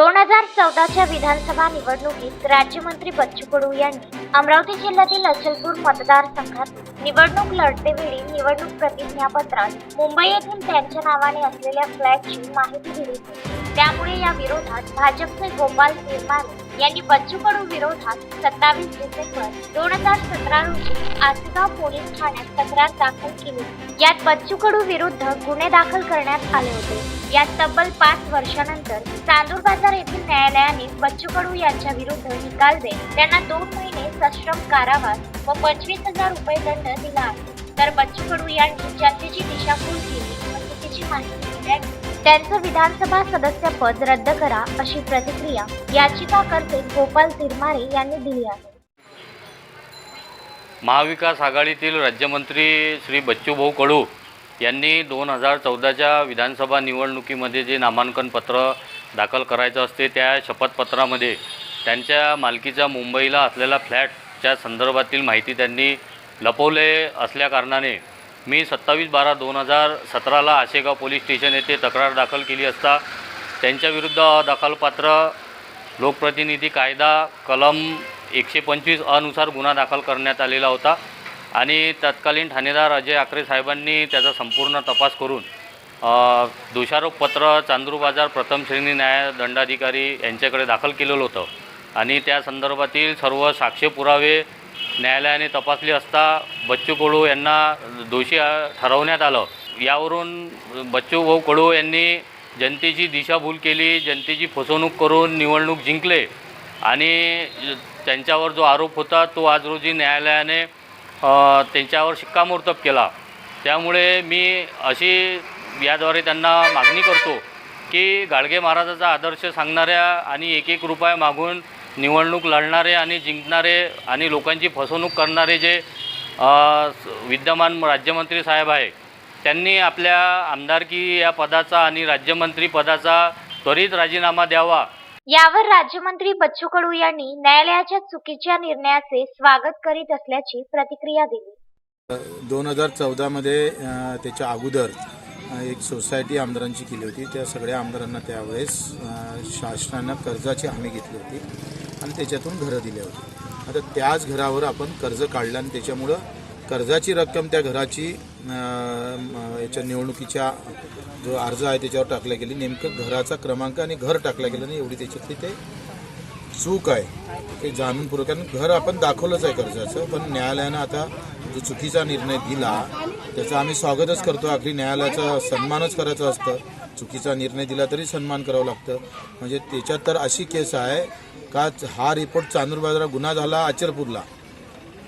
दोन हजार चौदाच्या विधानसभा निवडणुकीत राज्यमंत्री बच्चू कडू यांनी अमरावती जिल्ह्यातील अचलपूर मतदारसंघात निवडणूक लढतेवेळी निवडणूक प्रतिज्ञापत्रात मुंबई येथील त्यांच्या नावाने असलेल्या फ्लॅटची माहिती दिली होती. त्यामुळे या विरोधात भाजपचे गोपाल तिरमारे यांनी बच्चू कडू विरोधात सत्तावीस डिसेंबर दोन हजार सतरा रोजी आसगाव पोलीस ठाण्यात तक्रार दाखल केली. यात बच्चू कडू विरुद्ध गुन्हे दाखल करण्यात आले होते. यात तब्बल पाच वर्षानंतर चांदूर बाजार येथील न्यायालयाने बच्चू कडू यांच्या विरुद्ध निकाल देत त्यांना दोन महिने सश्रम कारावास व पंचवीस हजार रुपये दंड दिला आहे. तर बच्चू कडू यांनी जनतेची दिशाभूल केली व चुकीची माहिती दिल्याने त्यांचं विधानसभा सदस्यपद रद्द करा अशी प्रतिक्रिया याचिकाकर्ते गोपाल तिरमारे यांनी दिली आहे. महाविकास आघाडीतील राज्यमंत्री श्री बच्चूभाऊ कडू यांनी दोन हजार चौदाच्या विधानसभा निवडणुकीमध्ये जे नामांकन पत्र दाखल करायचं असते त्या शपथपत्रामध्ये त्यांच्या मालकीचा मुंबईला असलेला फ्लॅटच्या संदर्भातील माहिती त्यांनी लपवले असल्याकारणाने मी सत्तावीस बारा दोन हजार सतराला आशेगाव पोलीस स्टेशन येथे तक्रार दाखल केली असता त्यांच्याविरुद्ध दखलपात्र लोकप्रतिनिधी कायदा कलम एकशे पंचवीस अनुसार गुन्हा दाखल करण्यात आलेला होता आणि तत्कालीन ठाणेदार अजय आकरे साहेबांनी त्याचा संपूर्ण तपास करून दोषारोपपत्र चांदूर बाजार प्रथम श्रेणी न्याय दंडाधिकारी यांच्याकडे दाखल केलेलं होतं. आणि त्या संदर्भातील सर्व साक्ष्य पुरावे न्यायालयाने तपासली असता बच्चू कडू यांना दोषी ठरवण्यात आलं. यावरून बच्चू भाऊ कडू यांनी जनतेची दिशाभूल केली जनतेची फसवणूक करून निवडणूक जिंकले आणि त्यांच्यावर जो आरोप होता तो आज रोजी न्यायालयाने त्यांच्यावर शिक्कामोर्तब केला. त्यामुळे मी अशी याद्वारे त्यांना मागणी करतो की गाडगे महाराजाचा आदर्श सांगणाऱ्या आणि एक एक रुपया मागून निवडणूक लढणारे आणि जिंकणारे आणि लोकांची फसवणूक करणारे जे विद्यमान राज्यमंत्री साहेब आहे त्यांनी आपल्या आमदारकी या पदाचा आणि राज्यमंत्री पदाचा त्वरित राजीनामा द्यावा. यावर राज्यमंत्री बच्चू कडू यांनी न्यायालयाच्या चुकीच्या निर्णयाचे स्वागत करीत असल्याची प्रतिक्रिया दिली. दोन हजार चौदामध्ये त्याच्या अगोदर एक सोसायटी आमदारांची केली होती. त्या सगळ्या आमदारांना त्यावेळेस शासनानं कर्जाची हमी घेतली होती आणि त्याच्यातून घरं दिली होती. आता त्याच घरावर आपण कर्ज काढलं आणि त्याच्यामुळं कर्जाची रक्कम त्या घराची याच्या निवडणुकीच्या जो अर्ज आहे त्याच्यावर टाकला गेली. नेमकं घराचा क्रमांक आणि घर टाकला गेलं नाही एवढी त्याच्यातली ते चूक आहे. ते जाणूनपूर्वक कारण घर आपण दाखवलंच आहे कर्जाचं पण न्यायालयानं आता जो चुकीचा निर्णय दिला त्याचं आम्ही स्वागतच करतो. आखरी न्यायालयाचा सन्मानच करायचं असतं. चुकीचा निर्णय दिला तरी सन्मान करावं लागतं. म्हणजे त्याच्यात तर अशी केस आहे का हा रिपोर्ट चांदूर बाजारात गुन्हा झाला अचलपूरला.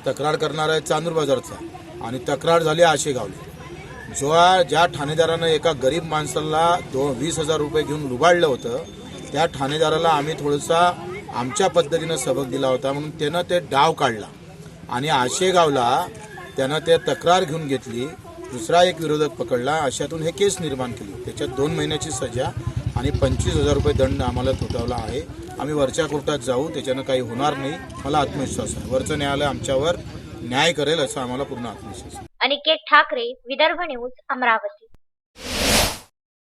तक्रार करणार आहे चांदूर बाजारचा. आणि तक्रार झाली आशेगावली. जो ज्या ठाणेदारानं एका गरीब माणसाला दो वीस हजार रुपये घेऊन लुबाडलं होतं त्या ठाणेदाराला आम्ही थोडंसा आमच्या पद्धतीनं सबक दिला होता. म्हणून त्यानं ते डाव काढला. आणि आशेगावला त्यानं त्या तक्रार घेऊन घेतली. दुसरा एक विरोधक पकडला. अशातून हे केस निर्माण केली. त्याच्यात दोन महिन्याची सजा आणि पंचवीस हजार रुपये दंड आम्हाला थोटावला आहे. आम्ही वरच्या कोर्टात जाऊ. त्याच्यानं काही होणार नाही. मला आत्मविश्वास आहे. वरचं न्यायालय आमच्यावर न्याय करेल असं आम्हाला पूर्ण आत्मविश्वास अनिकेत ठाकरे विदर्भ न्यूज अमरावती.